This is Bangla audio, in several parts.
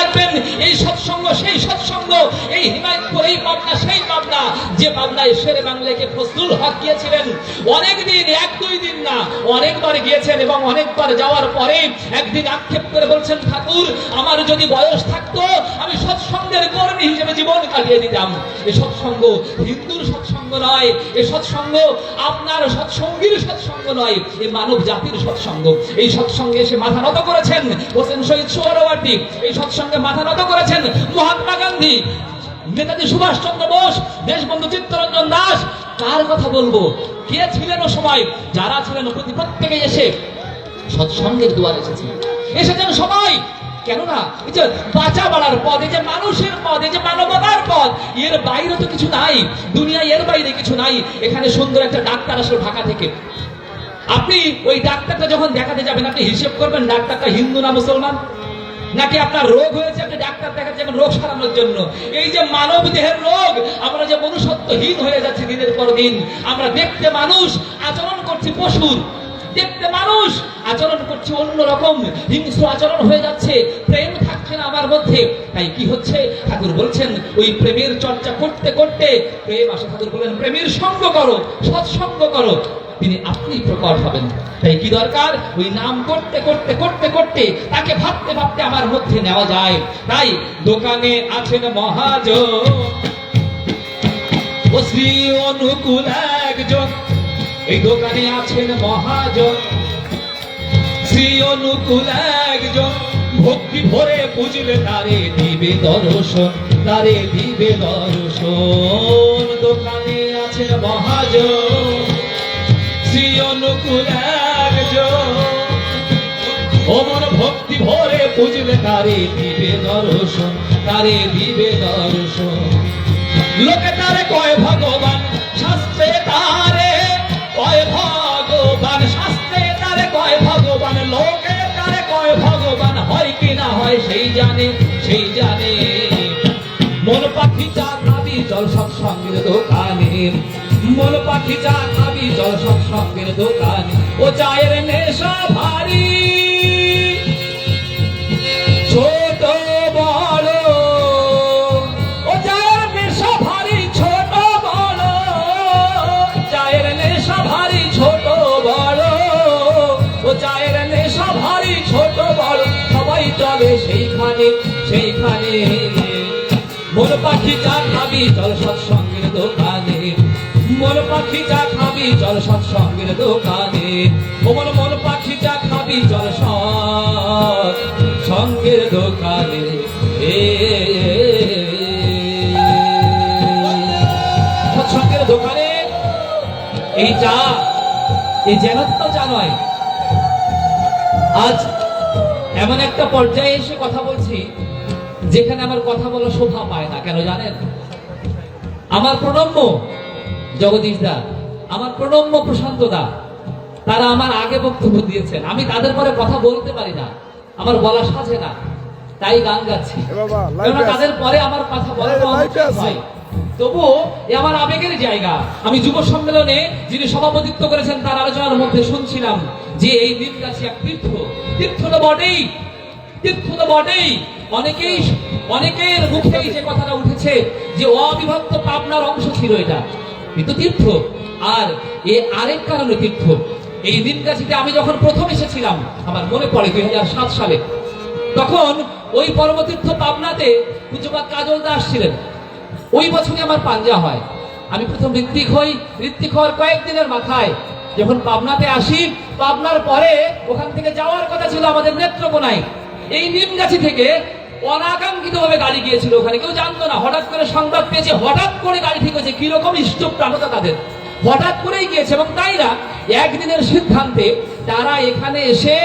রাখবেন, এই সৎসঙ্গ, সেই সৎসঙ্গ, এই হিমায়তপুর, এই পাবনা সেই পাবনা যে পাবনায় শেরে বাংলাকে ফজলুল হক গিয়েছিলেন, অনেকদিন, এক দুই দিন না, অনেকবার গিয়েছেন এবং অনেকবার যাওয়ার পরে একদিন আক্ষেপ করে বলছেন, ঠাকুর, আমার যদি বয়স থাকতো, আমি সৎসঙ্গের কর্মী হিসেবে জীবন কাটিয়ে দিতাম। এই সৎসঙ্গ হিন্দুর সৎসঙ্গ নয় এই সৎসঙ্গ আপনার সৎসঙ্গীর সৎসঙ্গ নয় এই মানব জাতির সৎসঙ্গ। এই সৎসঙ্গে এসে মাথা নত করেছেন হোসেন শহীদ সোহরাওয়ার্দী। এই সৎসঙ্গে মাথা নত করেছেন মহাত্মা গান্ধী। নেতাজি সুভাষচন্দ্র বোস, দেশবন্ধু চিত্তরঞ্জন দাস। কার কথা বলব? কে ছিলেন ও সময়? যারা ছিলেন প্রতি এসে সৎসঙ্গের দুয়ার এসেছিলেন এসেছেন সবাই, কেননা এই যে বাঁচা বাড়ার পদ এই যে মানুষের পদ এই যে মানবতার পদ এর বাইরে তো কিছু নাই দুনিয়া এর বাইরে কিছু নাই, এখানে সুন্দর একটা ডাক্তার আসলো ঢাকা থেকে। আপনি ওই ডাক্তারটা যখন দেখাতে যাবেন, আপনি হিসেব করবেন ডাক্তারটা হিন্দু না মুসলমান? নাকি আপনার রোগ হয়েছে, আপনি ডাক্তার দেখাতে যাবেন রোগ সারানোর জন্য? এই যে মানব দেহের রোগ, আমরা যে মনুষ্যত্বহীন হয়ে যাচ্ছি দিনের পর দিন, আমরা দেখতে মানুষ, আচরণ করছি পশুর। দেখতে মানুষ আচরণ করছে অন্যরকম, হিংস্র আচরণ হয়ে যাচ্ছে, প্রেম থাকছে না আমার মধ্যে। তাই কি হচ্ছে? ঠাকুর বলছেন, ওই প্রেমের চর্চা করতে করতে প্রেম আসে। ঠাকুর বলেন প্রেমের সঙ্গ করো, সৎসঙ্গ করো। তিনি আপনি প্রকট হবেন। তাই কি দরকার? ওই নাম করতে করতে করতে করতে তাকে ভাবতে ভাবতে আমার মধ্যে নেওয়া যায়। তাই দোকানে আছেন মহাজন শ্রী অনুকূল একজন। এই দোকানে আছেন মহাজন। শ্রী অনুকূল একজন। ভক্তি ভরে বুঝলে তারে দিবে দর্শন, তারে দিবে দর্শন। দোকানে আছেন মহাজন। শ্রী অনুকূল একজন। ভক্তি ভরে বুঝলে তারে দিবে দর্শন, তারে দিবে দর্শন। লোকে তারে কয়, ভগবান জানে, সেই জানে। মন পাখি যা খাবি জল সৎসঙ্গের দোকানে। মন পাখি যা খাবি জল সৎসঙ্গের দোকানে। ও চায়ের নেশা ভারী। সেইখানে সেইখানে। মোর পাখি চা খাবি, চল সৎসঙ্গের দোকানে। মোর পাখি চা খাবি, চল সৎসঙ্গের দোকানে। ওমন মোর পাখি চা খাবি, চল সঙ্গের দোকানে। সৎসঙ্গের দোকানে। এই চা, এই যেন তো চা নয়। আজ এমন একটা পর্যায়ে এসে কথা যেখানে আমার কথা বলা শোভা পায় না কেন জানেন? আমার প্রণম্য জগদীশ দা আমার প্রণম্য প্রশান্ত দা তারা আমার আগে বক্তব্য দিয়েছেন। আমি তাদের পরে কথা বলতে পারি না আমার বলা সাজে না তাই গান গাচ্ছি। কেননা তাদের পরে আমার কথা বলা live এ আছে। হয় তবু এ আমার আবেগের জায়গা। আমি যুব সম্মেলনে যিনি সভাপতিত্ব করেছেন তার আলোচনার মধ্যে শুনছিলাম যে এই দিন গাছি এক তীর্থ। তীর্থ তো বটেই তীর্থ তো বটেই। অনেকেই অনেকের মুখেই যে কথাটা উঠেছে যে অবিভক্ত পাবনার অংশ ছিল এটা। কিন্তু তীর্থ। আর এ আরেক কারণে তীর্থ। এই দিন গাছিতে আমি যখন প্রথম এসেছিলাম, আমার মনে পড়ে দুই হাজার সাত সালে, তখন ওই পরমতীর্থ পাবনাতে পূজ্যপাত কাজল দাস ছিলেন। ওই বছরই আমার পাঞ্জা হয়। আমি প্রথম ঋত্বিক হই। ঋত্বিক হওয়ার কয়েকদিনের মাথায় যখন পাবনাতে আসি, পাবনার পরে ওখান থেকে যাওয়ার কথা ছিল আমাদের নেত্রকোনায়। এই নিমগাছি থেকে অনাকাঙ্ক্ষিত ভাবে গাড়ি গিয়েছিল ওখানে। কেউ জানতো না হঠাৎ করে সংবাদ পেয়েছে হঠাৎ করে গাড়ি ঠিক হয়েছে। কীরকম ইষ্টপ প্রাণতা তাদের। হঠাৎ করেই গিয়েছে এবং তাইরা একদিনের সিদ্ধান্তে তারা এখানে এসে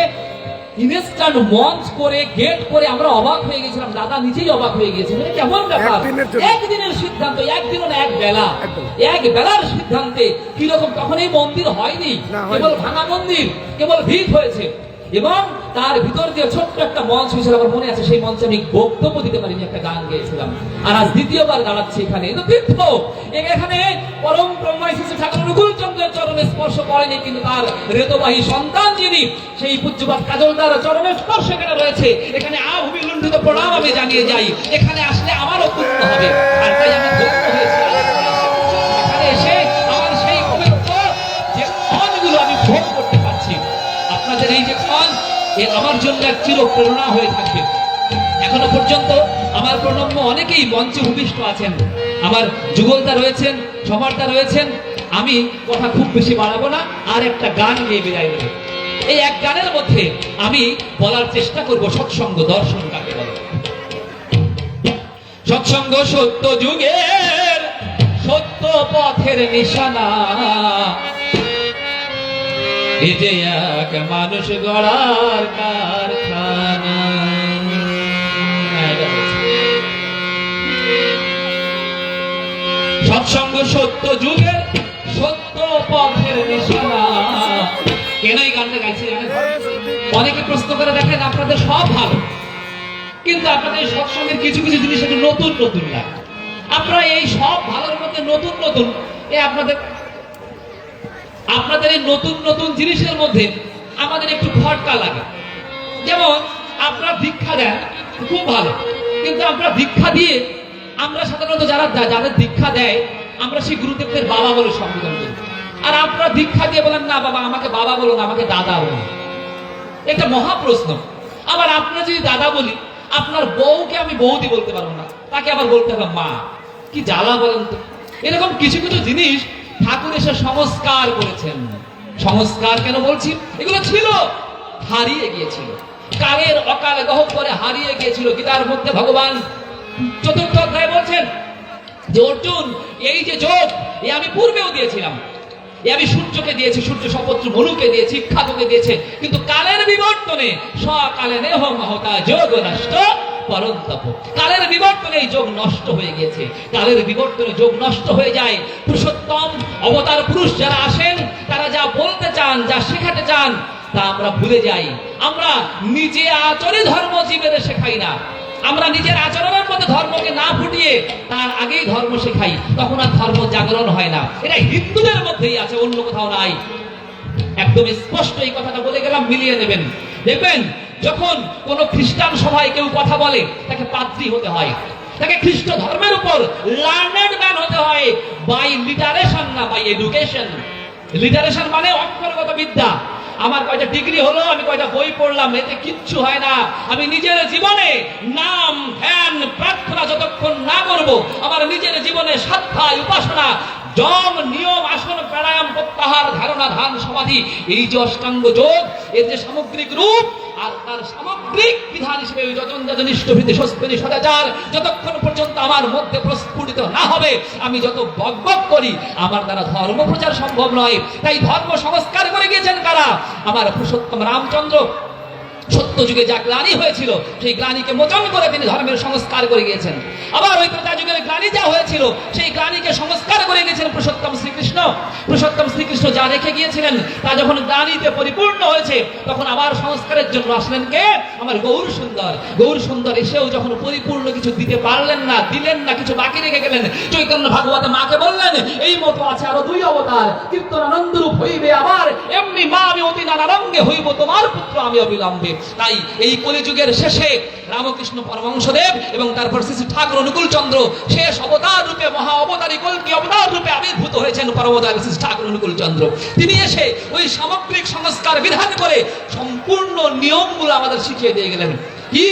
ইনস্ট্যান্ট মঞ্চ করে গেট করে আমরা অবাক হয়ে গেছিলাম। দাদা নিজেই অবাক হয়ে গিয়েছিলেন কেমন ব্যাপার? একদিনের সিদ্ধান্ত একদিন না এক বেলা। এক বেলার সিদ্ধান্তে কীরকম? তখন এই মন্দির হয়নি। কেবল ভাঙা মন্দির কেবল ভিড় হয়েছে। এবং তার ভিতর দিয়ে ছোট্ট একটা মঞ্চ হয়েছিল আমার মনে আছে, সেই মঞ্চে আমি বক্তব্য দিতে পারিনি, একটা গান গেয়েছিলাম। আর আজ দ্বিতীয়বার দাঁড়াচ্ছি এখানে। এটা তীর্থ! এখানে পরম ব্রহ্মাই শ্রী ঠাকুর অনুকূল চন্দ্রের চরণে স্পর্শ করেনি কিন্তু তার রেতবাহী সন্তান যিনি, সেই পূজ্যপাত কাজল তার চরণে স্পর্শ এখানে রয়েছে। এখানে আভূমি প্রণাম আমি জানিয়ে যাই। এখানে আসলে আমারও পুণ্য হবে। আর তাই আমি হয়েছি। এ আমার জন্য এক চির প্রেরণা হয়ে থাকবে এখনও পর্যন্ত আমার প্রণম্য অনেকেই মঞ্চে ভূমিষ্ঠ আছেন। আমার যুগলদা রয়েছেন সমারদা রয়েছেন। আমি কথা খুব বেশি বাড়াবো না, আর একটা গান গিয়ে বিদায় দেবো এই এক গানের মধ্যে আমি বলার চেষ্টা করব সৎসঙ্গ দর্শন কাকে বলে। সৎসঙ্গ সত্য যুগের সত্য পথের নিশানা। এ এক মানুষ গড়ার কারখানা। সৎসঙ্গ সত্য যুগের সত্য পথের নিশানা। কেন এই গানটা গাইছে অনেকে প্রশ্ন করে দেখেন, আপনাদের সব ভালো। কিন্তু আপনাদের সৎসঙ্গের কিছু কিছু জিনিস একটু নতুন নতুন লাগে। আপনারা এই সব ভালোর মধ্যে নতুন নতুন, এ আপনাদের আপনাদের এই নতুন নতুন জিনিসের মধ্যে আমাদের একটু খটকা লাগে। যেমন, আপনারা ভিক্ষা দেন, খুব ভালো। কিন্তু আমরা ভিক্ষা দিয়ে আমরা সাধারণত যারা যাদের দীক্ষা দেয়, আমরা সেই গুরুদেবদের বাবা বলে সম্বোধন করি। আর আপনারা দীক্ষা দিয়ে বলেন, না, বাবা, আমাকে বাবা বলো না, আমাকে দাদা বলো এটা মহা প্রশ্ন। আবার আপনারা যদি দাদা বলি, আপনার বউকে আমি বৌদি বলতে পারব না, তাকে আবার বলতে হবে মা। কি জ্বালা বলেন তো? এরকম কিছু কিছু জিনিস ঠাকুর এসে সংস্কার করেছেন। সংস্কার কেন বলছি? এগুলো ছিল, হারিয়ে গিয়েছিল। কালের অকাল গহ্বরে হারিয়ে গিয়েছিল গীতার মধ্যে ভগবান। চতুর্থ অধ্যায় বলছেন যে, অর্জুন, এই যে যোগ, এ আমি পূর্বেও দিয়েছিলাম। এ আমি সূর্যকে দিয়েছি, সূর্য সপত্র মনুকে দিয়েছি খাতুকে দিয়েছে। কিন্তু কালের বিবর্তনে সকালে নেহ মহতা যোগ নষ্ট কালের বিবর্তনে যোগ নষ্ট হয়ে গিয়েছে। কালের বিবর্তনে যোগ নষ্ট হয়ে যায়। পুরুষোত্তম, অবতার পুরুষ যারা আসেন, তারা যা বলতে চান, যা শেখাতে চান, তা আমরা ভুলে যাই। আমরা নিজে আচরে ধর্ম জীবের শেখাই না। আমরা নিজের আচরণের মধ্যে ধর্মকে না ফুটিয়ে তার আগেই ধর্ম শেখাই। তখন আর ধর্ম জাগরণ হয় না। এটা হিন্দুদের মধ্যেই আছে, অন্য কোথাও নাই। একদম স্পষ্ট এই কথাটা বলে গেলাম, মিলিয়ে নেবেন। দেখবেন যখন কোন খ্রিস্টান সভায় কেউ কথা বলে, তাকে পাত্রী হতে হয়। তাকে খ্রিস্ট ধর্মের উপর লার্নেড ম্যান হতে হয় বাই লিটারেশন না বাই এডুকেশন লিটারেশন মানে অক্ষরগত বিদ্যা। আমার কয়টা ডিগ্রি হলো, আমি কয়টা বই পড়লাম, এতে কিচ্ছু হয় না। আমি নিজের জীবনে নাম, ধ্যান, প্রার্থনা যতক্ষণ না করব, আমার নিজের জীবনে সাধ্যায় উপাসনা জম নিয়ম, আসন, প্রাণায়াম, প্রত্যাহার, ধারণা, ধান, সমাধি, এই যে অষ্টাঙ্গ যোগ, এর যে সামগ্রিক রূপ আর তার সামগ্রিক বিধান হিসেবে ওই যতন যজন ইষ্টভীতি সস্পতি সদাচার যতক্ষণ পর্যন্ত আমার মধ্যে প্রস্ফুটিত না হবে, আমি যত বকবক বক করি, আমার দ্বারা ধর্ম প্রচার সম্ভব নয়। তাই ধর্ম সংস্কার করে গিয়েছেন কারা? আমার পুরুষোত্তম রামচন্দ্র। সত্য যুগে যা গ্লানি হয়েছিল, সেই গ্লানিকে মোচন করে তিনি ধর্মের সংস্কার করে গিয়েছেন। আবার ওই ত্রেতা যুগের গ্লানি যা হয়েছিল, সেই গ্লানিকে সংস্কার করে গিয়েছেন পুরুষোত্তম শ্রীকৃষ্ণ। পুরুষোত্তম শ্রীকৃষ্ণ যা রেখে গিয়েছিলেন, তা যখন গ্লানিতে পরিপূর্ণ হয়েছে, তখন আবার সংস্কারের জন্য আসলেন কে? আমার গৌর সুন্দর। গৌর সুন্দর এসেও যখন পরিপূর্ণ কিছু দিতে পারলেন না, দিলেন না, কিছু বাকি রেখে গেলেন, চৈতন্য ভাগবত মাকে বললেন, এই মতো আছে আরও দুই অবতার কীর্তন আনন্দরূপ হইবে আবার, এমনি মা আমি অতি নানা রঙ্গে হইব, তোমার পুত্র আমি অবিলম্বে। তাই এই কলিযুগের শেষে রামকৃষ্ণ পরমংশদেব এবং তারপর শ্রী ঠাকুর অনুকূল চন্দ্র শেষ অবতার রূপে মহা অবতারী কল্কি অবতার রূপে আবির্ভূত হয়েছেন পরমতার শ্রী শ্রী ঠাকুর অনুকূল চন্দ্র। তিনি এসে ওই সামগ্রিক সংস্কার বিধান করে সম্পূর্ণ নিয়মগুলো আমাদের শিখিয়ে দিয়ে গেলেন। কি?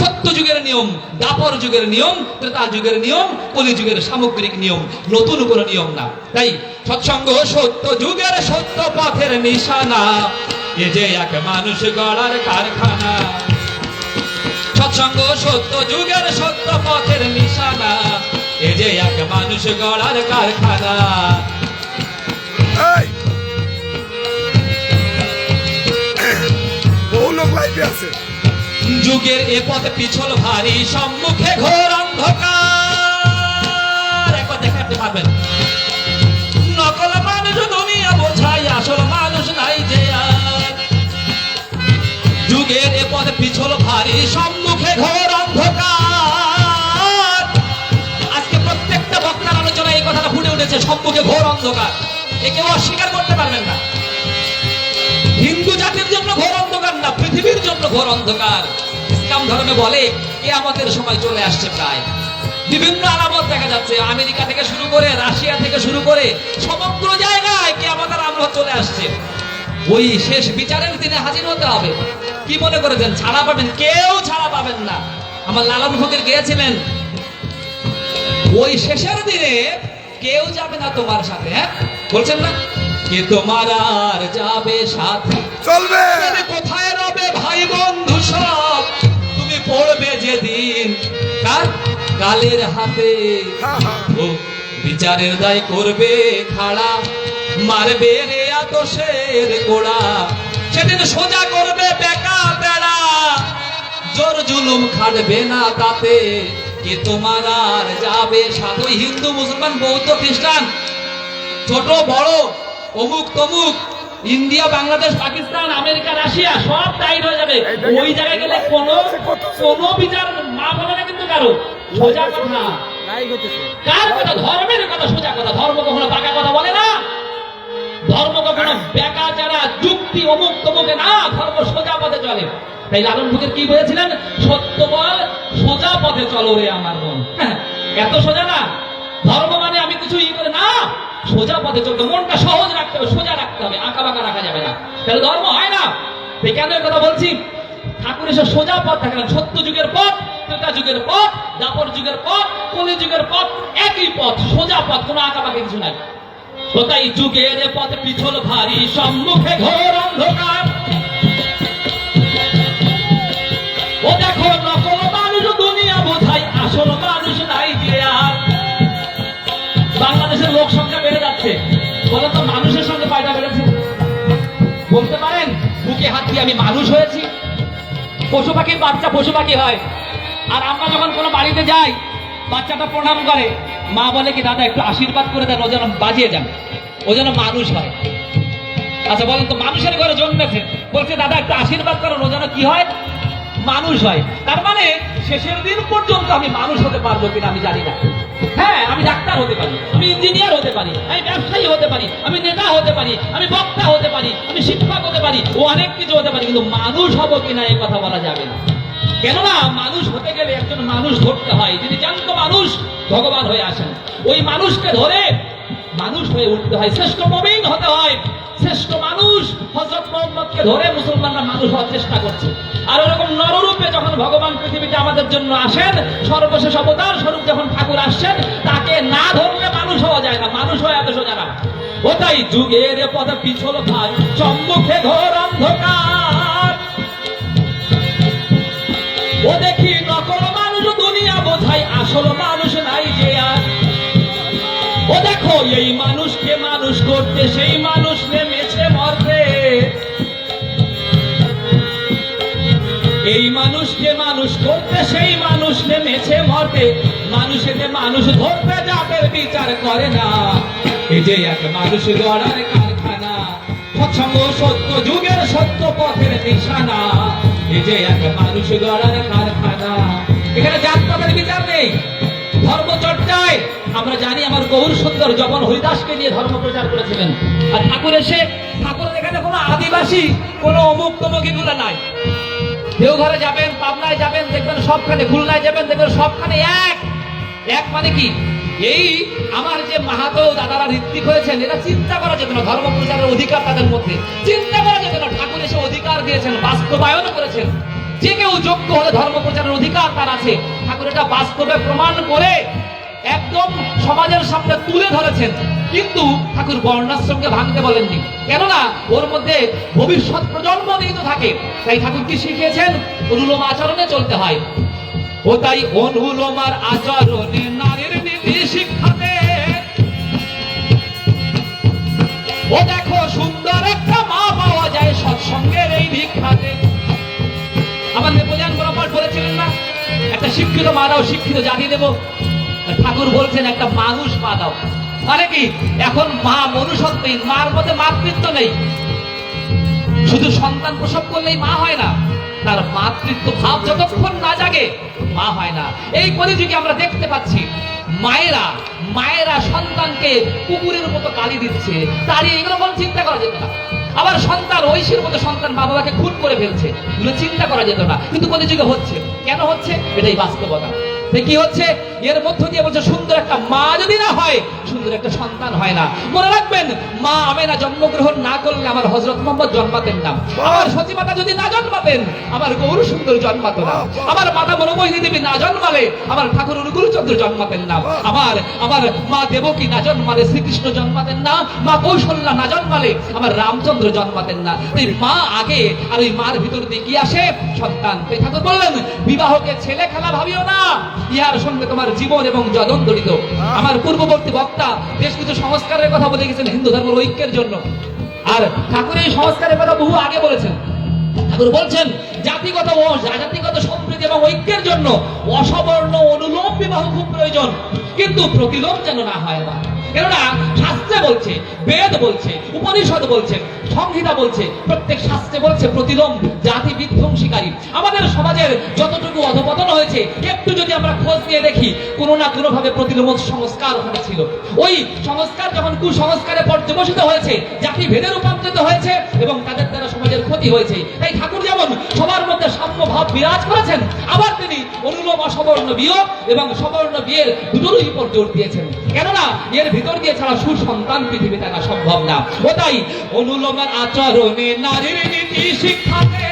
সত্য যুগের নিয়ম, দাপর যুগের নিয়ম, ত্রেতা যুগের নিয়ম, কলি যুগের সামগ্রিক নিয়ম, নতুন কোনো নিয়ম না। তাই সৎসঙ্গ সত্য যুগের সত্য পথের নিশানা। এ যে এক মানুষ গড়ার কারখানা। সৎসঙ্গ সত্য যুগের সত্য পথের নিশানা। এ যে এক মানুষ গড়ার কারখানা। আছে। যুগের এ পথ পিছল ভারী সম্মুখে ঘোর অন্ধকার। একবার দেখাতে পারবেন ভারী, সম্মুখে ঘোর অন্ধকার। আজকে প্রত্যেকটা বক্তার আলোচনায় এই কথাটা ফুটে উঠেছে, সম্মুখে ঘোর অন্ধকার। এ অস্বীকার করতে পারবেন না। হিন্দু জাতির জন্য ঘোর অন্ধকার না, পৃথিবীর জন্য ঘোর অন্ধকার। ইসলাম ধর্মে বলে কে আমাদের সময় চলে আসছে প্রায়। বিভিন্ন আলামত দেখা যাচ্ছে, আমেরিকা থেকে শুরু করে রাশিয়া থেকে শুরু করে সমগ্র জায়গায় কে আমাদের আমরা চলে আসছে। ওই শেষ বিচারের দিনে হাজির হতে হবে। কি মনে করেছেন? ছাড়া পাবেন? কেউ ছাড়া পাবেন না। আমার লালন ফকির গিয়েছিলেন ওই শেষের দিনে কেউ যাবে না তোমার সাথে হ্যাঁ? বলছেন না? কে তোমার আর যাবে সাথে? চলবে! কোথায় রবে ভাই বন্ধু সব? তুমি পড়বে যেদিন কার? কালের হাতে। ও বিচারের দায় করবে খাড়া। মারবে রে আতসের কোড়া। সেদিন সোজা করবে বেকা বেড়া। জোর জুলুম খাটবে না তাতে কে তোমার আর যাবে? সাধু হিন্দু মুসলমান বৌদ্ধ খ্রিস্টান ছোট বড় অমুক তমুক India Bangladesh Pakistan America Russia সব টাইট হয়ে যাবে। ওই জায়গায় গেলে কোনো কোনো বিচার মা বলে না কিন্তু কারও। সোজা কথা। কার কথা? ধর্মের কথা সোজা কথা। ধর্ম কখনো পাকা কথা বলে না। ধর্ম কখনো বেকা যারা যুক্তি অমুক তমুকে না ধর্ম সোজা পথে চলে। তাই লালন ফকির কি বলেছিলেন? সত্য বল সোজা পথে চলো রে আমার মন হ্যাঁ, এত সোজা না। ধর্ম মানে আমি কিছু ই করে না সোজা পথে চলতে মনটা সহজ রাখতে হবে সোজা রাখতে হবে। আঁকা বাঁকা রাখা যাবে না। তাহলে ধর্ম হয় না। তাই কেন কথা বলছি? ঠাকুর এসে সোজা পথ থাকলেন সত্য যুগের পথ ত্রেতা যুগের পথ দাপর যুগের পথ কলি যুগের পথ একই পথ সোজা পথ কোনো আঁকা বাঁকা কিছু নাই। কোথায় যুগের পথ পিছল ভারী সম্মুখে ঘোর অন্ধকার? ও দেখো নকল মানুষ দুনিয়া, বোঝাই আসল মানুষ নাই যে আর। বাংলাদেশের লোক সংখ্যা বেড়ে যাচ্ছে। বলো তো, মানুষের সঙ্গে পায়দা বেড়েছে। বলতে পারেন, বুকে হাত দিয়ে আমি মানুষ হয়েছি? পশু পাখির বাচ্চা পশু পাখি হয়। আর আমরা যখন কোনো বাড়িতে যাই, বাচ্চাটা প্রণাম করে। মা বলে কি, দাদা, একটু আশীর্বাদ করে দেন, ও যেন বাজিয়ে যান ও যেন মানুষ হয়। আচ্ছা বলেন তো, মানুষের ঘরে জন্মেছে। বলছে, দাদা, একটু আশীর্বাদ করেন ও যেন কি হয়? মানুষ হয়। তার মানে শেষের দিন পর্যন্ত আমি মানুষ হতে পারব কিনা আমি জানি না। হ্যাঁ আমি ডাক্তার হতে পারি, আমি ইঞ্জিনিয়ার হতে পারি, আমি ব্যবসায়ী হতে পারি, আমি নেতা হতে পারি, আমি বক্তা হতে পারি, আমি শিক্ষক হতে পারি, ও অনেক কিছু হতে পারি, কিন্তু মানুষ হব কিনা এই কথা বলা যাবে না। কেননা মানুষ হতে গেলে একজন মানুষ ধরতে হয়। যিনি জ্যান্ত মানুষ, ভগবান হয়ে আসেন। ওই মানুষকে ধরে মানুষ হয়ে উঠতে হয়। শ্রেষ্ঠ মমিন হতে হয়। শ্রেষ্ঠ মানুষ হজরত মোহাম্মদকে ধরে মুসলমানরা মানুষ হওয়ার চেষ্টা করছে। আর ওরকম নররূপে যখন ভগবান পৃথিবীতে আমাদের জন্য আসেন, সর্বশেষ অবতার স্বরূপ যখন ঠাকুর আসছেন, তাকে না ধরলে মানুষ হওয়া যায় না। মানুষ হয়ে এত সোজা না। ওটাই যুগের পথে পিছল ভাই। সম্মুখে ঘোর অন্ধকার। ও দেখি নকল মানুষ দুনিয়া বোঝাই আসল মানুষ নাই যে আর। ও দেখো, এই মানুষকে মানুষ করতে, সেই মানুষ নেমেছে মরতে। এই মানুষকে মানুষ করতে, সেই মানুষ নেমেছে মরতে। মানুষেতে মানুষ ধরতে যাদের বিচার করে না। এই যে এক মানুষ গড়ার কারখানা সত্য, যুগের সত্য পথের নিশানা। এই যে এক মানুষ গড়ার কারখানা। এখানে জাতপাতের বিচার নেই, ধর্ম চর্চায়। আমরা জানি আমার গৌর সুন্দর যখন হরিদাসকে নিয়ে ধর্ম প্রচার করেছিলেন। আর ঠাকুর এসে ঠাকুরের এখানে কোনো আদিবাসী, কোনো অমুক তমুক এগুলো নাই। দেওঘরে যাবেন, পাবনায় যাবেন, দেখবেন সবখানে, খুলনায় যাবেন, দেখবেন সবখানে এক। এক মানে কি? এই আমার যে মাহাতো দাদারা ঋত্বিক হয়েছেন এটা চিন্তা করা যেত না ধর্ম প্রচারের অধিকার তাদের মধ্যে। চিন্তা করা যেত না ঠাকুর এসে অধিকার দিয়েছেন, বাস্তবায়ন করেছেন। যে কেউ যোগ্য হলে ধর্ম প্রচারের অধিকার তার আছে। ঠাকুর এটা বাস্তবে প্রমাণ করে একদম সমাজের সামনে তুলে ধরেছেন। কিন্তু ঠাকুর বর্ণাশ্রমকে ভাঙতে বলেননি। কেননা ওর মধ্যে ভবিষ্যৎ প্রজন্ম নিহিত থাকে। তাই ঠাকুর কি শিখিয়েছেন? অনুলোম আচরণে চলতে হয়। ও তাই অনুলোমার আচরণে নারীর ও দেখো, সুন্দর একটা মা পাওয়া যায় সৎসঙ্গের এই ভিক্ষাতে। আমার নেপোলিয়ান বরাবর বলেছিলেন না, একটা শিক্ষিত মা দাও শিক্ষিত জাতি দেবো। ঠাকুর বলছেন, একটা মানুষ মা দাও। মানে কি, এখন মা মনুষ্যত্বহীন মার মধ্যে মাতৃত্ব নেই। শুধু সন্তান প্রসব করলেই মা হয় না, তার মাতৃত্ব ভাব যতক্ষণ না জাগে, মা হয় না। এই কলিযুগে আমরা দেখতে পাচ্ছি। মায়েরা মায়েরা সন্তানকে কুকুরের মতো কালি দিচ্ছে। তারই এগুলো কোনো চিন্তা করা যেত না। আবার সন্তান ঐশীর মতো সন্তান মা বাবাকে খুন করে ফেলছে। এগুলো চিন্তা করা যেত না। কিন্তু কলিযুগে হচ্ছে? কেন হচ্ছে? এটাই বাস্তবতা। কি হচ্ছে? এর মধ্য দিয়ে বলছে, সুন্দর একটা মা যদি না হয়, সুন্দর একটা সন্তান হয় না। মনে রাখবেন, মা আমেনা জন্মগ্রহণ না করলে আমার হজরত মোহাম্মদ জন্মাতেন না। আমার সচিমাতা যদি না জন্মাতেন, আমার গৌর সুন্দর জন্মাতো না। আমার মাতা মনোমোহিনী দেবী না জন্মালে, আমার ঠাকুর অনুকূলচন্দ্র জন্মাতেন না। আমার আমার মা দেবকী না জন্মালে, শ্রীকৃষ্ণ জন্মাতেন না। মা কৌশল্যা না জন্মালে, আমার রামচন্দ্র জন্মাতেন না। এই মা আগে আর ওই মার ভিতর দিয়ে কি আসে? সন্তান। ঠাকুর বললেন, বিবাহকে ছেলে খেলা ভাবিও না। ইহার সঙ্গে তোমার জীবন এবং জদন জড়িত আমার পূর্ববর্তী বক্তা বেশ কিছু সংস্কারের কথা বলে গেছেন হিন্দু ধর্মের ঐক্যের জন্য। আর ঠাকুর এই সংস্কারের কথা বহু আগে বলেছেন। ঠাকুর বলছেন, জাতিগত ও জাতিগত সম্প্রীতি এবং ঐক্যের জন্য অসবর্ণ অনুলোম বিবাহ খুব প্রয়োজন। কিন্তু প্রতিলোম যেন না হয় না কেননা শাস্ত্রে বলছে, বেদ বলছে, উপনিষদ বলছে, সংহিতা বলছে, প্রত্যেক শাস্ত্রে বলছে প্রতিলোম, জাতি বিধ্বংসীকারী। আমাদের সমাজের যতটুকু অধপতন হয়েছে, একটু যদি আমরা খোঁজ নিয়ে দেখি, কোনো না কোনো ভাবে প্রতিলোম সংস্কার ওখানে ছিল। ওই সংস্কার যখন কুসংস্কারে পর্যবসিত হয়েছে, জাতি ভেদে রূপান্তরিত হয়েছে এবং তাদের দ্বারা সমাজের ক্ষতি হয়েছে। তাই ঠাকুর যেমন সবার মধ্যে সাম্য ভাব বিরাজ করেছেন আবার তিনি অনুলোম অসবর্ণ বিয়োগ এবং সবর্ণ বিয়ের দুটোরই উপর জোর দিয়েছেন। কেননা, এর ভিতর দিয়ে ছাড়া সুসন্তান পৃথিবীতে আনা সম্ভব না। ও তাই অনুলোমের আচরণে নারীর নীতি শিক্ষাতে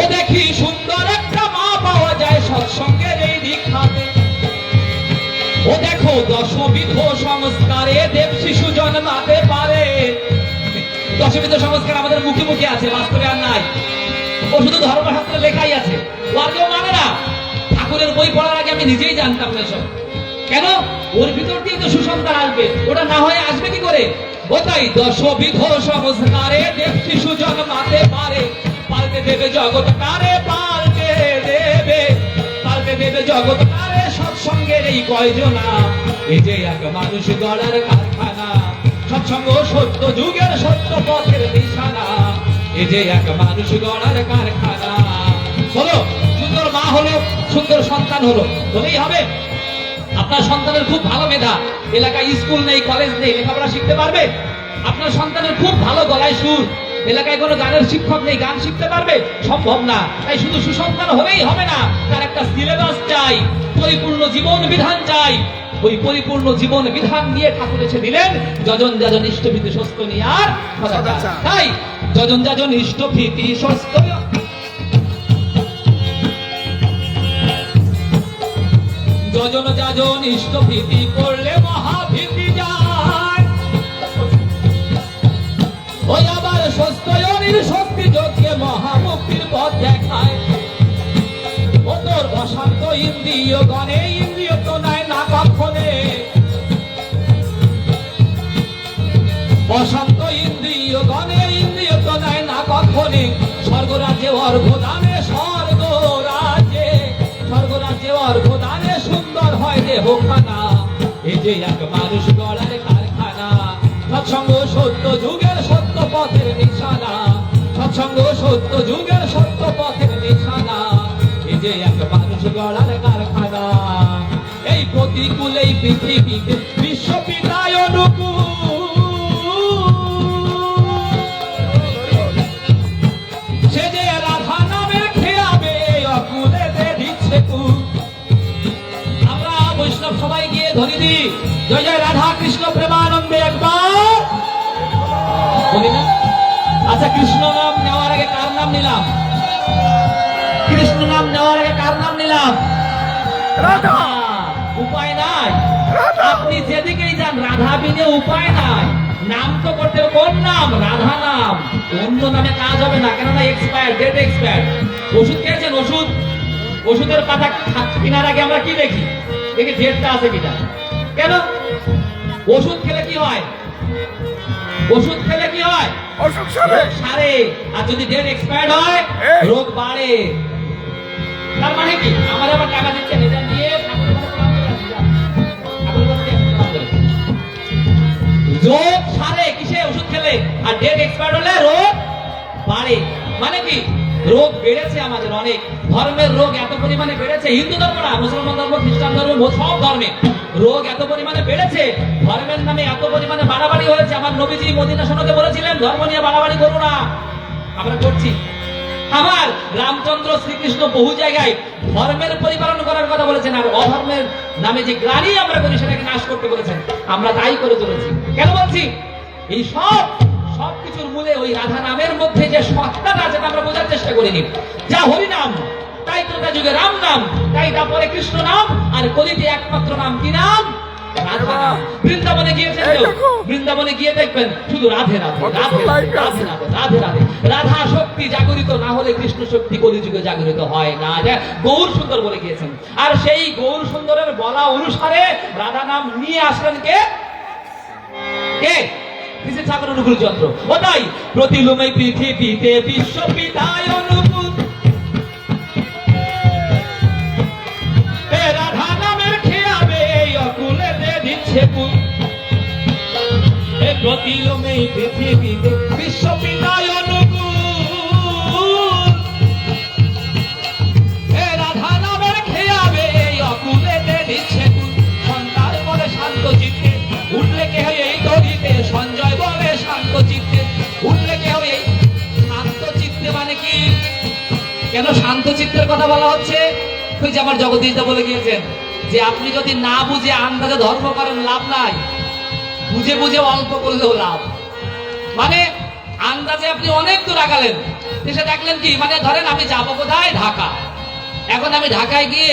ও দেখি সুন্দর একটা মা পাওয়া যায় সৎসঙ্গের এই দীক্ষাতে। ও দেখো দশবিধ সংস্কারে দেব শিশু জন্মাতে পারে। দশবিধ সংস্কার আমাদের মুখে মুখে আছে, বাস্তবে আর নাই। ও শুধু ধর্মশাস্ত্রে লেখাই আছে। ও আর কেউ মানে না। ঠাকুরের বই পড়ার আগে আমি নিজেই জানতাম না সব। কেন? ওর ভিতর দিয়ে তো সুসন্তান আসবে। ওটা না হয়ে আসবে কি করে? ও তাই দশবিধ সংস্কারে দেব শিশু জন্মাতে পারে। পাল্টে দেবে জগৎ কারে পাল্টে দেবে। পাল্টে দেবে জগৎ কারে সৎসঙ্গের এই কয়জনা। এই যে এক মানুষ গড়ার কারখানা, সৎসঙ্গ সত্য যুগের সত্য পথের নিশানা। এই যে এক মানুষ গড়ার কারখানা। হলো সুন্দর মা হলো, সুন্দর সন্তান হলো। হলেই হবে। আপনার সন্তানের খুব ভালো মেধা। এলাকায় স্কুল নেই, কলেজ নেই, লেখাপড়া শিখতে পারবে? আপনার সন্তানের খুব ভালো গলায় সুর। এলাকায় কোনো গানের শিক্ষক নেই, গান শিখতে পারবে? সম্ভব না। তাই শুধু সুসন্তান হলেই হবে না, তার একটা সিলেবাস চাই। পরিপূর্ণ জীবন বিধান চাই। ওই পরিপূর্ণ জীবন বিধান নিয়ে ঠাকুর এসে দিলেন। যজন যজন ইষ্টভীতি স্বস্ত নিয়ে আর তাই যজন যাজন ইষ্টভীতি স্বস্ত যজন যাজন ইষ্টভীতি করলে মহাভীতি ওই আবার সস্তয়নীর শক্তি যোগকে মহামুক্তির পথ দেখায়। ও তোর অশান্ত ইন্দ্রিয় গণে, ইন্দ্রিয় তো নাই না কখনে অশান্ত অর্ঘদানে অর্ঘদানে সুন্দর হয় যে এক মানুষ যুগের সত্য পথের সত্য যুগের সত্য পথের যে এক মানুষ কারখানা, এই প্রতিকূল এই পৃথিবীতে বিশ্বপিতায় অনুকূল। সবাই গিয়ে ধরি দি জয় জয় রাধা কৃষ্ণ প্রেমানন্দে একবার। বলি না আচ্ছা কৃষ্ণ নাম নেওয়ার আগে কার নাম নিলাম? কৃষ্ণ নাম নেওয়ার আগে কার নাম নিলাম? রাধা। উপায় নাই। আপনি যেদিকেই যান রাধা বিনে উপায় নাই। নাম তো করতে। কোন নাম? রাধা নাম। অন্য নামে কাজ হবে না কেননা এক্সপায়ার ডেট এক্সপায়ার ওষুধ খেয়েছেন? ওষুধ? ওষুধের পাতা কেনার আগে আমরা কি দেখি? দেখি ডেটটা আছে কিনা। কেন? ওষুধ খেলে কি হয়? ওষুধ খেলে কি হয়? অসুখ সারে। সারে। আর যদি ডেট এক্সপায়ার্ড হয় রোগ বাড়ে। তার মানে কি? আমার আবার টাকা দিচ্ছে এটা দিয়ে। রোগ সারে কিসে ওষুধ খেলে? আর ডেট এক্সপায়ার্ড হলে রোগ বাড়ে। মানে কি? রোগ বেড়েছে আমাদের অনেক। ধর্মের রোগ এত পরিমাণে বেড়েছে, হিন্দু ধর্ম না, মুসলমান ধর্ম, খ্রিস্টান ধর্ম সব ধর্মে রোগ এত পরিমাণে বেড়েছে, ধর্মের নামে এত পরিমাণে বাড়াবাড়ি হয়েছে। আমার নবীজি মদিনা শোনাতে বলেছিলেন, ধর্ম নিয়ে বাড়াবাড়ি করো না। আমরা করছি। আমার রামচন্দ্র শ্রীকৃষ্ণ বহু জায়গায় ধর্মের পরিপালন করার কথা বলেছেন আর অধর্মের নামে যে গ্লানি আমরা করি, সেটাকে নাশ করতে বলেছেন। আমরা তাই করে চলেছি কেন বলছি? এই সব বলে ওই রাধা নামের মধ্যে যে সত্তাটা আছে তা আমরা বোঝার চেষ্টা করিনি যা হরি নাম তাই তো যুগে রাম নাম তাই তারপরে কৃষ্ণ নাম আর কলিতে একমাত্র নাম কি নাম? বৃন্দাবনে গিয়েছেন বৃন্দাবনে গিয়ে দেখবেন শুধু রাধে রাধে রাধে রাধে রাধে রাধে রাধা। শক্তি জাগরিত না হলে কৃষ্ণ শক্তি কলিযুগে জাগরিত হয় না। গৌর সুন্দর বলে গিয়েছেন। আর সেই গৌর সুন্দরের বলা অনুসারে রাধা নাম নিয়ে আসলেন কে? কে? ইজ ঠাকুর অনুকূল যন্ত্র। ওটাই প্রতিলোমে পৃথিবীতে বিশ্বপিতায় অনুকূল। প্রতিলোমে পৃথিবীতে বিশ্বপিতায় অনুকূল। কেন শান্ত চিত্তের কথা বলা হচ্ছে? ওই যে আমার জগদীশদা বলে গিয়েছেন যে আপনি যদি না বুঝে আন্দাজে ধর্ম করেন লাভ নাই। বুঝে বুঝে অল্প করলেও লাভ। মানে আন্দাজে আপনি অনেক দূর আগালেন। এসে দেখলেন কি মানে ধরেন আমি যাব কোথায়? ঢাকা। এখন আমি ঢাকায় গিয়ে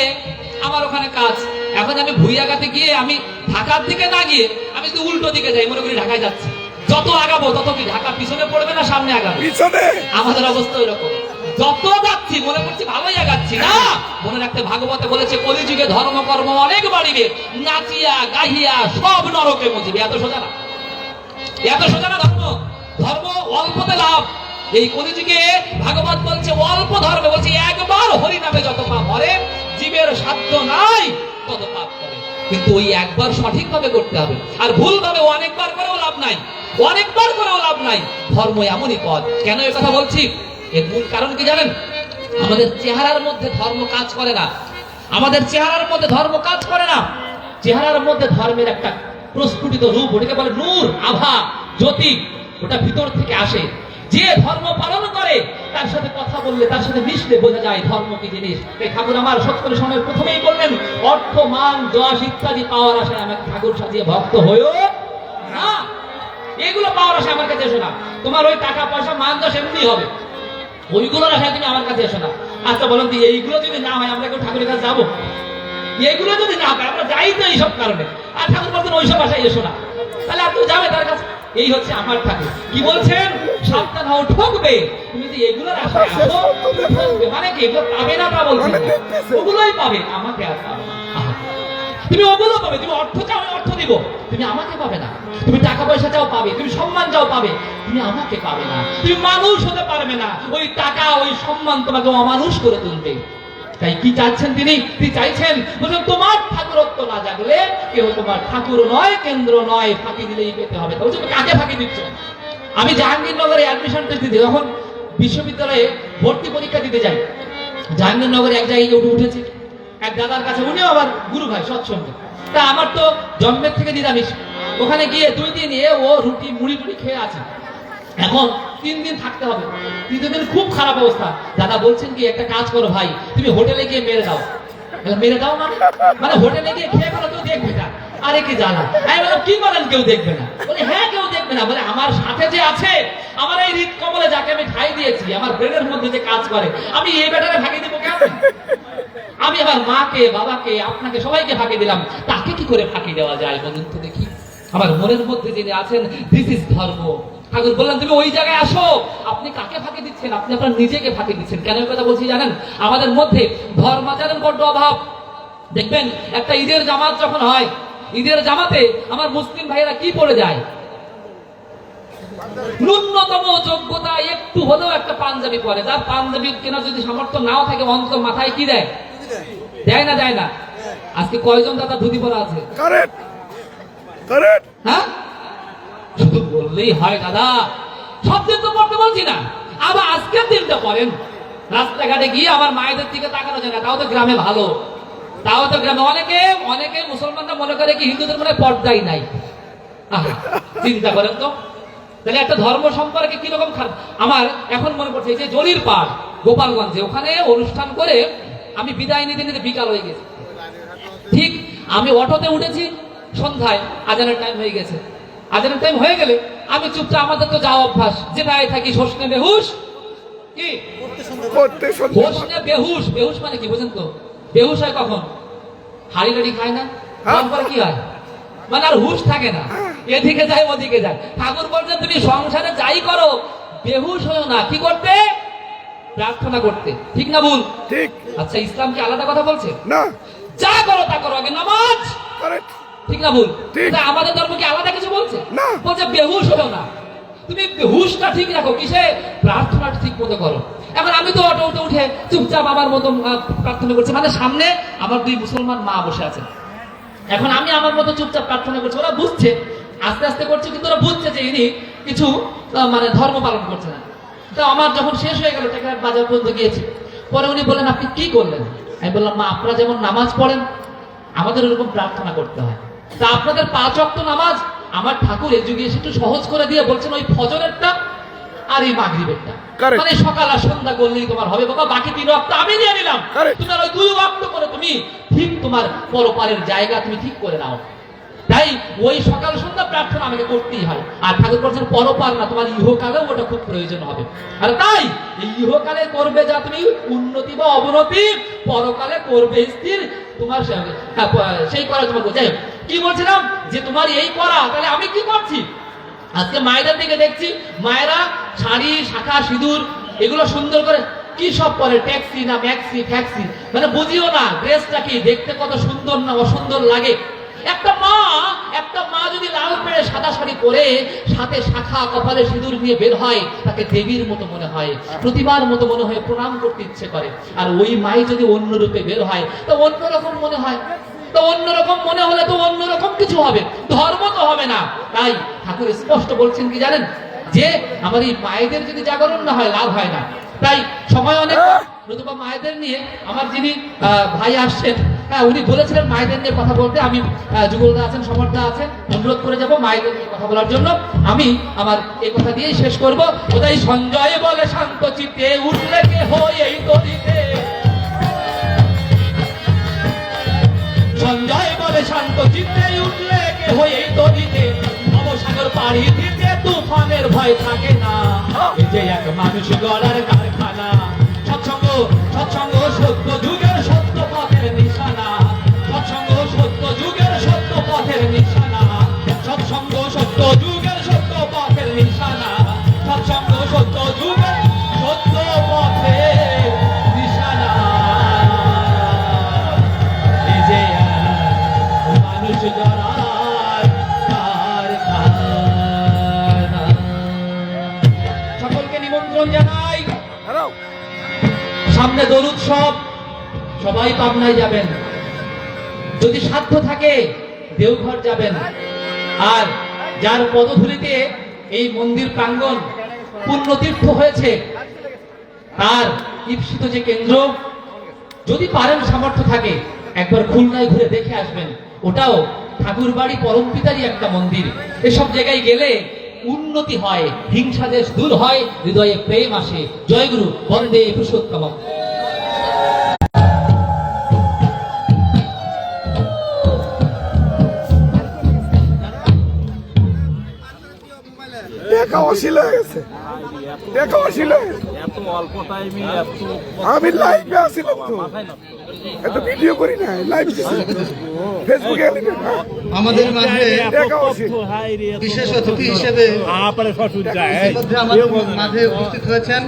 আমার ওখানে কাজ। এখন আমি ভুইয়াগাতে গিয়ে আমি ঢাকার দিকে না গিয়ে আমি যদি উল্টো দিকে যাই মনে করি ঢাকায় যাচ্ছি। যত আগাবো তত কি ঢাকা পিছনে পড়বে না সামনে আগাবে? পিছনে? আমাদের অবস্থা এরকম যত যাচ্ছি, মনে করছি ভালোই আগাচ্ছি, না? মনে রাখতে ভাগবতে বলেছে, কলিযুগে ধর্ম, কর্ম অনেক বাড়িবে। নাচিয়া, গাহিয়া, সব নরকে মুজিবে। এত সোজা না? এত সোজা না ধর্ম? ধর্ম অল্পতে লাভ। এই কলিযুগে ভাগবত বলছে, অল্প ধর্ম। বলছে, একবার হরি নামে যত পাপ হরে, জীবের সাধ্য নাই, তত পাপ করে। কিন্তু ওই একবার সঠিকভাবে করতে হবে। আর ভুল ভাবে অনেকবার করেও লাভ নাই। অনেকবার করেও লাভ নাই। ধর্ম এমনই পথ। কেন এ কথা বলছি? এর মূল কারণ কি জানেন? আমাদের চেহারার মধ্যে ধর্ম কাজ করে না। আমাদের চেহারার মধ্যে ধর্ম কাজ করে না। চেহারার মধ্যে ধর্মের একটা প্রস্ফুটিত রূপ, ওটাকে বলে নূর, আভা জ্যোতি ওটা ভিতর থেকে আসে। যে ধর্ম পালন করে, তার সাথে কথা বললে, তার সাথে মিশলে বোঝা যায় ধর্ম কি জিনিস। ঠাকুর আমার সত্তর সময় প্রথমেই বললেন, অর্থ, মান, যশ, ইত্যাদি পাওয়ার আশায় আমাকে ঠাকুর সাজিয়ে ভক্ত হয়েও না। এগুলো পাওয়ার আশায় আমার কাছে এসো না। তোমার ওই টাকা পয়সা, মান, যশ এমনি হবে। ওইগুলোর আশায় তুমি আমার কাছে এসো না। আচ্ছা বলুন এইগুলো যদি না হয়, আমরা কেউ ঠাকুরের কাছে যাব? এগুলো যদি না পাই আমরা যাই তো এইসব কারণে। আর ঠাকুর বলছেন, ওইসব আশায় এসো না। তাহলে তুমি যাবে তার কাছে। এই হচ্ছে আমার ঠাকুর। কি বলছেন? সাবধান হও, ঠকবে। তুমি মানে কি? এগুলো পাবে না তা ওগুলোই পাবে। আমাকে আর পাবে না। তুমি ওগুলো পাবে। তুমি অর্থ চাও অর্থ দিব। তুমি আমাকে পাবে না। তুমি টাকা পয়সা চাও, পাবে। তুমি সম্মান চাও, পাবে। তুমি আমাকে পাবে না। তুমি মানুষ হতে পারবে না। ওই টাকা, ওই সম্মান তোমাকে অমানুষ করে তুলবে। তাই কি চাচ্ছেন তিনি? তিনি চাইছেন, বলছেন, তোমার ঠাকুরত্ব না জাগলে কেউ তোমার ঠাকুর নয়, কেন্দ্র নয়, ফাঁকি দিলেই পেতে হবে। কাকে ফাঁকি আমি জাহাঙ্গীরনগরে অ্যাডমিশন টেস্ট দিতে যখন বিশ্ববিদ্যালয়ে ভর্তি পরীক্ষা দিতে যাই, জাহাঙ্গীরনগরে এক জায়গায় উঠে উঠেছি। এক দাদার কাছে, উনিও আমার গুরু ভাই, সৎসঙ্গ। তা আমার তো জন্মের থেকে নিরামিষ। ওখানে গিয়ে দুই দিন এ ও রুটি, মুড়ি টুড়ি খেয়ে আছে। এখন তিন দিন থাকতে হবে। তিন দিন খুব খারাপ অবস্থা। দাদা বলছেন কি, একটা কাজ করো ভাই, তুমি হোটেলে গিয়ে মেরে দাও। মেরে দাও মানে মানে হোটেলে গিয়ে খেয়ে ফেলো, কেউ দেখবে না। আরে কি জানা আমি বললাম, কি বলেন, কেউ দেখবে না? বলে হ্যাঁ কেউ দেখবে না। বলে, আমার সাথে যে আছে, আমার এই হৃদ কমলে যাকে আমি খাই দিয়েছি, আমার ব্রেনের মধ্যে যে কাজ করে, আমি এই ব্যাটারে ভাগিয়ে দিব কেমন আমি আমার মাকে, বাবাকে, আপনাকে সবাইকে ফাঁকি দিলাম। তাকে কি করে ফাঁকি দেওয়া যায় বলুন তো দেখি। আমার মনের মধ্যে যিনি আছেন দিস ইজ ধর্ম। ঠাকুর বললেন তুমি ওই জায়গায় আসো। আপনি কাকে ফাঁকি দিচ্ছেন? আপনি আপনার নিজেকে ফাঁকি দিচ্ছেন। কেন কথা বলছি জানেন? আমাদের মধ্যে ধর্মাচারের বড্ড অভাব। দেখবেন একটা ঈদের জামাত যখন হয় ঈদের জামাতে আমার মুসলিম ভাইয়েরা কি পড়ে যায়? ন্যূনতম যোগ্যতা একটু হলেও একটা পাঞ্জাবি পরে। তার পাঞ্জাবি কেনার যদি সামর্থ্য নাও থাকে অন্তত মাথায় কি দেয়? দেয় না দেয় না। আজকে কয়জন দাদা ধুতি পরা আছে? হ্যাঁ? শুধু বললেই হয়, দাদা। সব দিন তো পড়তে বলছি না। আবার আজকের দিনটা পড়েন রাস্তাঘাটে গিয়ে আমার মায়েদের দিকে তাকানো যায় না। তাও তো গ্রামে ভালো। তাও তো গ্রামে অনেকে অনেকে মুসলমানরা মনে করে কি হিন্দুদের মনে পর্দাই নাই। চিন্তা করেন তো। তাহলে একটা ধর্ম সম্পর্কে কীরকম খারাপ? আমার এখন মনে পড়ছে যে জরির পাড়, গোপালগঞ্জে, ওখানে অনুষ্ঠান করে আমি বিদায় নিতে নিতে বিকাল হয়ে গেছে। ঠিক, আমি অটোতে উঠেছি, সন্ধ্যায়, আজানের টাইম হয়ে গেছে। আজানের টাইম হয়ে গেলে আমি চুপচাপ আমাদের তো যাওয়া অভ্যাস। যেটাই থাকি শোষণে বেহুশ কি? হোসনে বেহুশ। বেহুশ মানে কি বুঝেন তো? বেহুশ হয় কখন? হাড়ি টাড়ি খায় না? হ্যাঁ। তারপরে কি হয়? মানে আর হুশ থাকে না। এদিকে যায় ওদিকে যায়। ঠাকুর বলছে তুমি সংসারে যাই করো বেহুশ হয়েও না। কি করতে? প্রার্থনা করতে। ঠিক না ভুল? ঠিক। আচ্ছা ইসলাম কি আলাদা কথা বলছে? না। যা করো তা করো আগে কারেক্ট ঠিক। না ভুল। আমাদের ধর্ম কি আলাদা কিছু বলছে? বলছে বেহুশ হলো না। তুমি হুশটা ঠিক রাখো কিসে? প্রার্থনাটা ঠিক মতো করো। এখন আমি তো অটো উঠে উঠে চুপচাপ আমার মতো প্রার্থনা করছি। মানে সামনে আমার দুই মুসলমান মা বসে আছে। এখন আমি আমার মতো চুপচাপ প্রার্থনা করছি ওরা বুঝছে। আস্তে আস্তে করছে কিন্তু ওরা বুঝছে যে ইনি কিছু মানে ধর্ম পালন করছে না তো আমার যখন শেষ হয়ে গেল বাজার পর্যন্ত গিয়েছি। পরে উনি বললেন আপনি কি করলেন? আমি বললাম মা আপনারা যেমন নামাজ পড়েন আমাদের ওরকম প্রার্থনা করতে হয়। তা আপনাদের পাঁচ অক্ট নামাজ আমার ঠাকুর এই যুগে একটু সহজ করে দিয়ে বলছেন ওই ফজরেরটা আর এই মাগরিবেরটা. মানে সকাল আর সন্ধ্যা করলেই তোমার হবে বাবা বাকি তিন অক্ট আমি নিয়ে নিলাম. তোমার ওই দুই অক্ট করে তুমি ঠিক তোমার পরপারের জায়গা তুমি ঠিক করে নাও। তাই ওই সকাল সন্ধ্যা প্রার্থনা আমাকে করতেই হয়। আর ঠাকুর বলছেন পরপার না তোমার ইহকালেও ওটা খুব প্রয়োজন হবে। আর তাই ইহকালে করবে যা তুমি উন্নতি বা অবনতি পরকালে করবে স্থির তোমার হ্যাঁ, সেই করা তোমাকে যাই কি বলছিলাম? যে তোমার এই করা তাহলে আমি কি করছি? আজকে মায়েদের দিকে দেখছি মায়েরা শাড়ি শাখা সিঁদুর এগুলো সুন্দর করে কি সব পরে ট্যাক্সি না ম্যাক্সি ফ্যাক্সি? মানে বুঝিও না ড্রেসটা কি দেখতে কত সুন্দর না অসুন্দর লাগে? একটা মা একটা মা যদি লাল পেড়ে সাদা শাড়ি পরে সাথে শাখা কপালে সিঁদুর নিয়ে বের হয়, তাকে দেবীর মতো মনে হয়, প্রতিমার মতো মনে হয়, প্রণাম করতে ইচ্ছে করে। আর ওই মাই যদি অন্য রূপে বের হয়, তো অন্যরকম মনে হয়। তো অন্যরকম মনে হলে তো অন্যরকম কিছু হবে। ধর্ম তো হবে না। তাই ঠাকুর স্পষ্ট বলছেন কি জানেন? যে আমার এই মায়েদের যদি জাগরণ না হয়, লাভ হয় না। তাই সময় অনেক। মায়েদের নিয়ে আমার যিনি ভাই আসছেন হ্যাঁ উনি বলেছিলেন মায়েদের নিয়ে কথা বলতে, আমি যুগলদা আছেন, সমর্দা আছেন, অনুরোধ করে যাব মায়েদের নিয়ে কথা বলার জন্য। আমি আমার এই কথা দিয়েই শেষ করব। ওটাই সঞ্জয় বলে শান্ত চিত্তে উঠলে কে হয় এই তরিতে সঞ্জয় বলে শান্ত চিত্তে উঠলে কে হয়ে তরিতে অবসাগর পাড়ি দিতে, তুফানের ভয় থাকে না। এই যে এক মানুষ গড়ার কারখানা সত্য যুগের সবাই পাবনায় যাবেন। যদি সাধ্য থাকে, দেওঘর যাবেন। আর যার পদধূলিতে এই মন্দির প্রাঙ্গণ পুণ্যতীর্থ হয়েছে, তার ঈপ্সিত যে কেন্দ্র, যদি পারেন সামর্থ্য থাকে, একবার খুলনায় ঘুরে দেখে আসবেন। ওটাও ঠাকুর বাড়ি পরম পিতারই একটা মন্দির। এসব জায়গায় গেলে উন্নতি হয় হিংসা দেশ দূর হয়, হৃদয়ে প্রেম আসে। জয়গুরু বন্দে পুরুষোত্তম টাকা অশীল হয়ে গেছে। টাকা অশীল হয়ে গেছে। এত অল্প টাইমে এত আমি লাইভে আসিলাম তো এত ভিডিও করি না লাইভ দিছি ফেসবুকে আমাদের মাঝে বিশেষ অতিথি হিসেবে মাঝে উপস্থিত হয়েছেন।